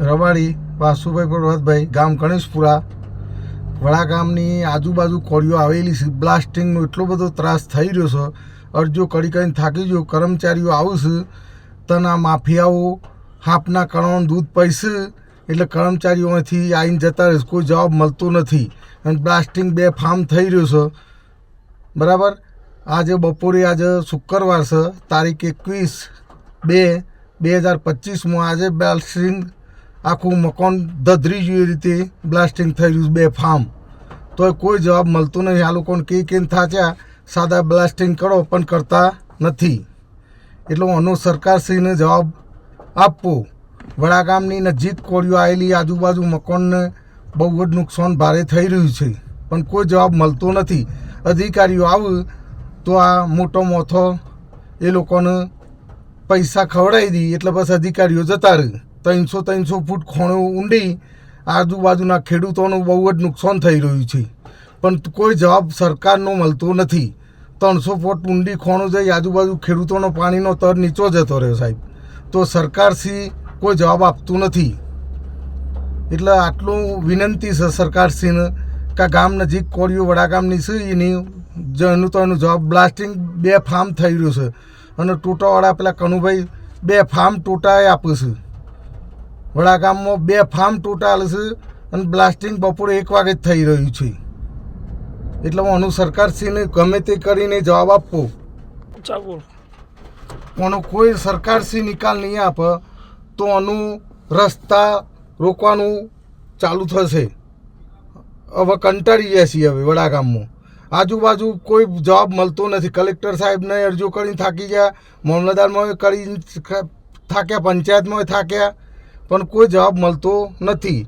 રવાડી, વાસુભાઈ પર્વતભાઈ ગામ ગણેશપુરા. વડા ગામની આજુબાજુ કોળીઓ આવેલી છે. બ્લાસ્ટિંગનો એટલો બધો ત્રાસ થઈ રહ્યો છે. અરજો કરી કરીને થાકી ગયો. કર્મચારીઓ આવશે તના માફિયાઓ હાપના કણોનું દૂધ પૈસે એટલે કર્મચારીઓમાંથી આવીને જતા રહેશે કોઈ જવાબ મળતો નથી. અને બ્લાસ્ટિંગ બે ફાર્મ થઈ રહ્યો છે. બરાબર? આજે બપોરે, આજે શુક્રવાર છે. તારીખ એકવીસ બે બે હજાર પચીસમાં. આજે બ્લાસ્ટિંગ આખું મકાન ધધરી જેવી રીતે બ્લાસ્ટિંગ થઈ રહ્યું બે ફાર્મ તો કોઈ જવાબ મળતો નહીં. આ લોકોને કે કેમ થાચ્યા. સાદા બ્લાસ્ટિંગ કરો, પણ કરતા નથી. એટલે આનો સરકારશ્રીને જવાબ આપવો વડા ગામની નજીક કોળીઓ આવેલી આજુબાજુ મકાનને બહુ જ નુકસાન ભારે થઈ રહ્યું છે. પણ કોઈ જવાબ મળતો નથી. અધિકારીઓ આવે તો આ મોટો મોથો એ લોકોને પૈસા ખવડાવી દી. એટલે બસ અધિકારીઓ જતા રહે. ત્રણસો ત્રણસો ફૂટ ખોણો ઊંડી આજુબાજુના ખેડૂતોનું બહુ જ નુકસાન થઈ રહ્યું છે. પણ કોઈ જવાબ સરકારનો મળતો નથી. ત્રણસો ફૂટ ઊંડી ખોણો જઈ આજુબાજુ ખેડૂતોનો પાણીનો તર નીચો જતો રહ્યો સાહેબ. તો સરકારશ્રી કોઈ જવાબ આપતું નથી. એટલે આટલું વિનંતી છે સરકારશ્રીને કે ગામ નજીક કોળીઓ વડા ગામની છે એની જેનું તો એનું જવાબ બ્લાસ્ટિંગ બે ફાર્મ થઈ રહ્યું છે. અને ટોટાવાળા પેલા કનુભાઈ બે ફાર્મ ટોટાએ આપે વડા ગામમાં બે ફાર્મ ટોટા હાલે છે અને બ્લાસ્ટિંગ બપોરે એક વાગે જ થઈ રહ્યું છે. એટલે હું આનું સરકારશ્રીને ગમે તે કરીને જવાબ આપવો કોનો કોઈ સરકારશ્રી નિકાલ નહીં આપે તો આનું રસ્તા રોકવાનું ચાલુ થશે. હવે કંટાળી ગયા છીએ હવે વડાગામમાં. આજુબાજુ કોઈ જવાબ મળતો નથી. કલેક્ટર સાહેબને અરજો કરીને થાકી ગયા મામલતદારમાં કરી થાક્યા પંચાયતમાં થાક્યા. પણ કોઈ જવાબ મળતો નથી.